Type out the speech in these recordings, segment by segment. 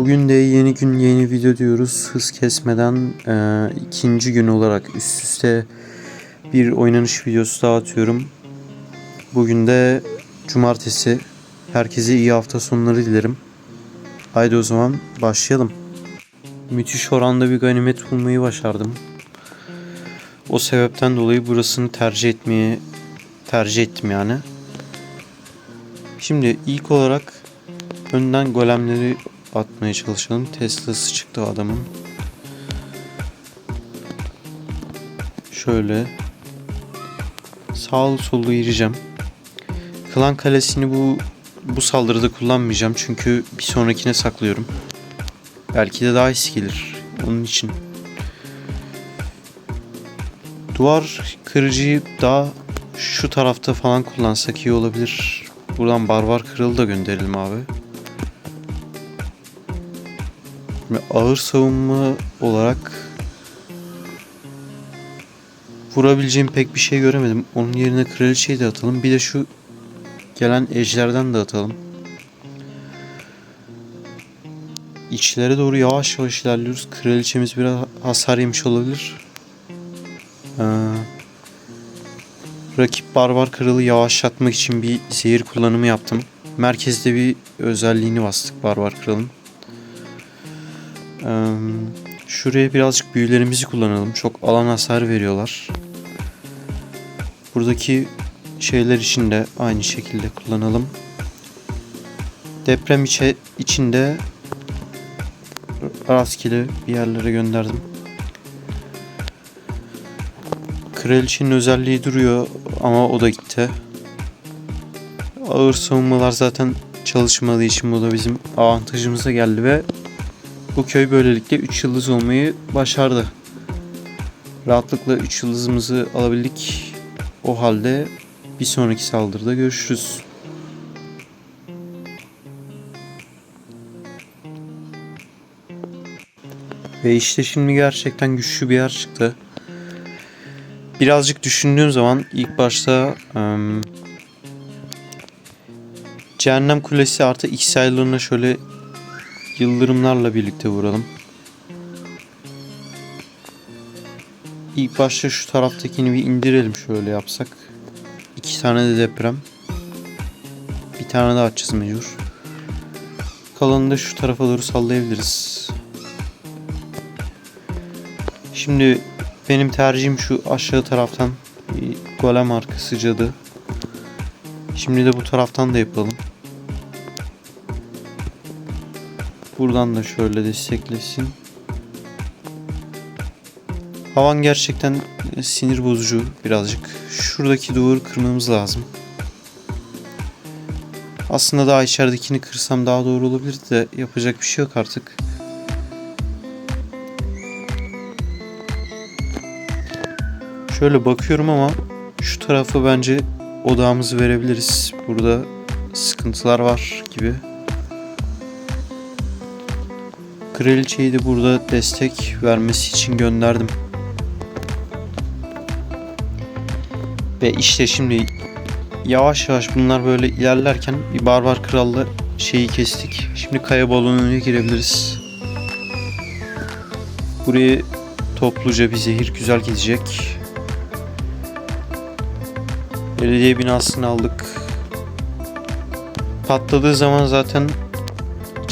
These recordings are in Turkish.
Bugün de yeni gün yeni video diyoruz. Hız kesmeden e, ikinci gün olarak üst üste bir oynanış videosu daha atıyorum. Bugün de cumartesi. Herkese iyi hafta sonları dilerim. Haydi o zaman başlayalım. Müthiş oranda bir ganimet bulmayı başardım. O sebepten dolayı burasını tercih etmeye tercih ettim yani. Şimdi ilk olarak önden golemleri atmaya çalışalım. Tesla'sı çıktı adamın. Şöyle sağlı sollu gireceğim. Klan kalesini bu bu saldırıda kullanmayacağım çünkü bir sonrakine saklıyorum. Belki de daha iyisi gelir. Onun için. Duvar kırıcıyı daha şu tarafta falan kullansak iyi olabilir. Buradan barbar kralı da gönderelim abi. Ağır savunma olarak vurabileceğim pek bir şey göremedim. Onun yerine kraliçeyi de atalım. Bir de şu gelen ejderden de atalım. İçlere doğru yavaş yavaş ilerliyoruz. Kraliçemiz biraz hasar yemiş olabilir. Ee, rakip barbar kralı yavaşlatmak için bir zehir kullanımı yaptım. Merkezde bir özelliğini bastık barbar kralın. Şuraya birazcık büyülerimizi kullanalım. Çok alan hasar veriyorlar. Buradaki şeyler için de aynı şekilde kullanalım. Deprem içe, içinde rastgele bir yerlere gönderdim. Kraliçenin özelliği duruyor ama o da gitti. Ağır savunmalar zaten çalışmadığı için bu da bizim avantajımıza geldi ve bu köy böylelikle 3 yıldız olmayı başardı. Rahatlıkla 3 yıldızımızı alabildik. O halde bir sonraki saldırıda görüşürüz. Ve işte şimdi gerçekten güçlü bir yer çıktı. Birazcık düşündüğüm zaman ilk başta ım, Cehennem Kulesi artı X sayılarına şöyle yıldırımlarla birlikte vuralım. İlk başta şu taraftakini bir indirelim şöyle yapsak. İki tane de deprem. Bir tane daha açacağız mecbur. Kalanını da şu tarafa doğru sallayabiliriz. Şimdi benim tercihim şu aşağı taraftan golem arkası cadı. Şimdi de bu taraftan da yapalım. Buradan da şöyle desteklesin. Havan gerçekten sinir bozucu birazcık. Şuradaki duvarı kırmamız lazım. Aslında daha içeridekini kırsam daha doğru olabilirdi de yapacak bir şey yok artık. Şöyle bakıyorum ama şu tarafı bence odağımızı verebiliriz. Burada sıkıntılar var gibi. Kraliçeyi de burada destek vermesi için gönderdim. Ve işte şimdi yavaş yavaş bunlar böyle ilerlerken bir barbar kralla şeyi kestik. Şimdi kaya balonuna girebiliriz. Buraya topluca bir zehir güzel gidecek. Belediye binasını aldık. Patladığı zaman zaten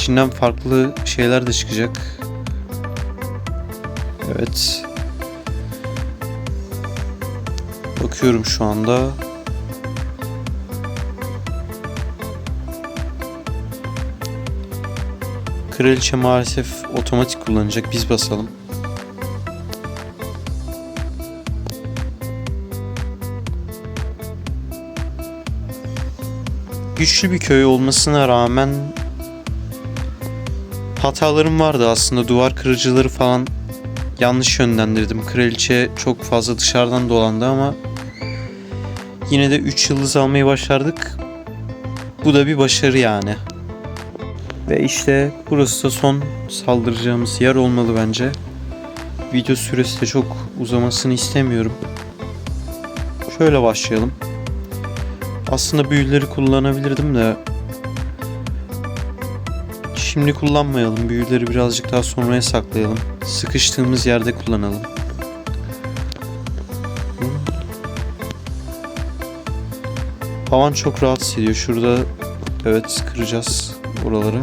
içinden farklı şeyler de çıkacak. Evet. Bakıyorum şu anda. Kraliçe maalesef otomatik kullanacak. Biz basalım. Güçlü bir köy olmasına rağmen hatalarım vardı aslında. Duvar kırıcıları falan yanlış yönlendirdim. Kraliçe çok fazla dışarıdan dolandı ama yine de 3 yıldız almayı başardık. Bu da bir başarı yani. Ve işte burası da son saldıracağımız yer olmalı bence. Video süresi de çok uzamasını istemiyorum. Şöyle başlayalım. Aslında büyüleri kullanabilirdim de Şimdi kullanmayalım. Büyüleri birazcık daha sonraya saklayalım. Sıkıştığımız yerde kullanalım. Havan çok rahatsız ediyor. Şurada evet kıracağız oraları.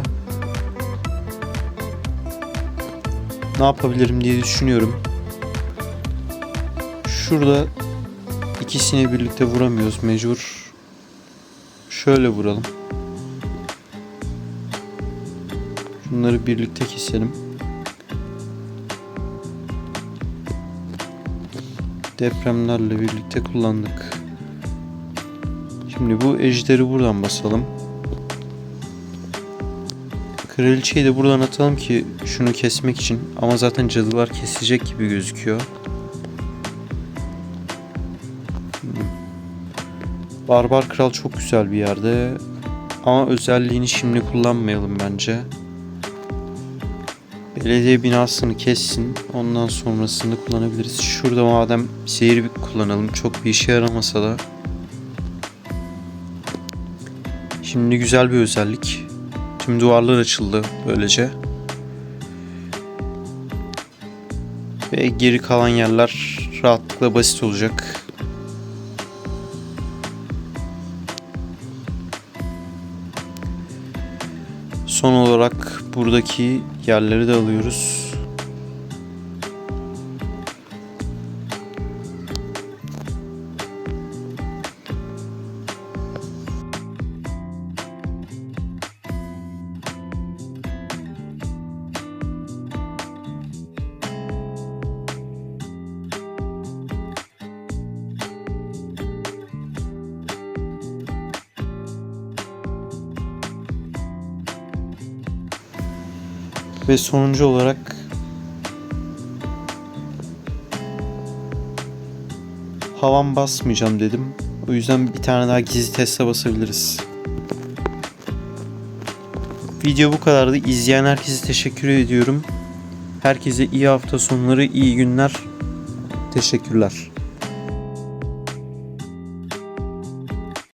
Ne yapabilirim diye düşünüyorum. Şurada ikisini birlikte vuramıyoruz mecbur. Şöyle vuralım. Bunları birlikte keselim. Depremlerle birlikte kullandık. Şimdi bu ejderi buradan basalım. Kraliçeyi de buradan atalım ki şunu kesmek için. Ama zaten cadılar kesecek gibi gözüküyor. Hmm. Barbar Kral çok güzel bir yerde. Ama özelliğini şimdi kullanmayalım bence. Belediye binasını kessin. Ondan sonrasını kullanabiliriz. Şurada madem seyir bir kullanalım. Çok bir işe yaramasa da. Şimdi güzel bir özellik. Tüm duvarlar açıldı böylece. Ve geri kalan yerler rahatlıkla basit olacak. Son olarak buradaki yerleri de alıyoruz. Ve sonuncu olarak havan basmayacağım dedim. O yüzden bir tane daha gizli Tesla basabiliriz. Video bu kadardı. İzleyen herkese teşekkür ediyorum. Herkese iyi hafta sonları, iyi günler. Teşekkürler.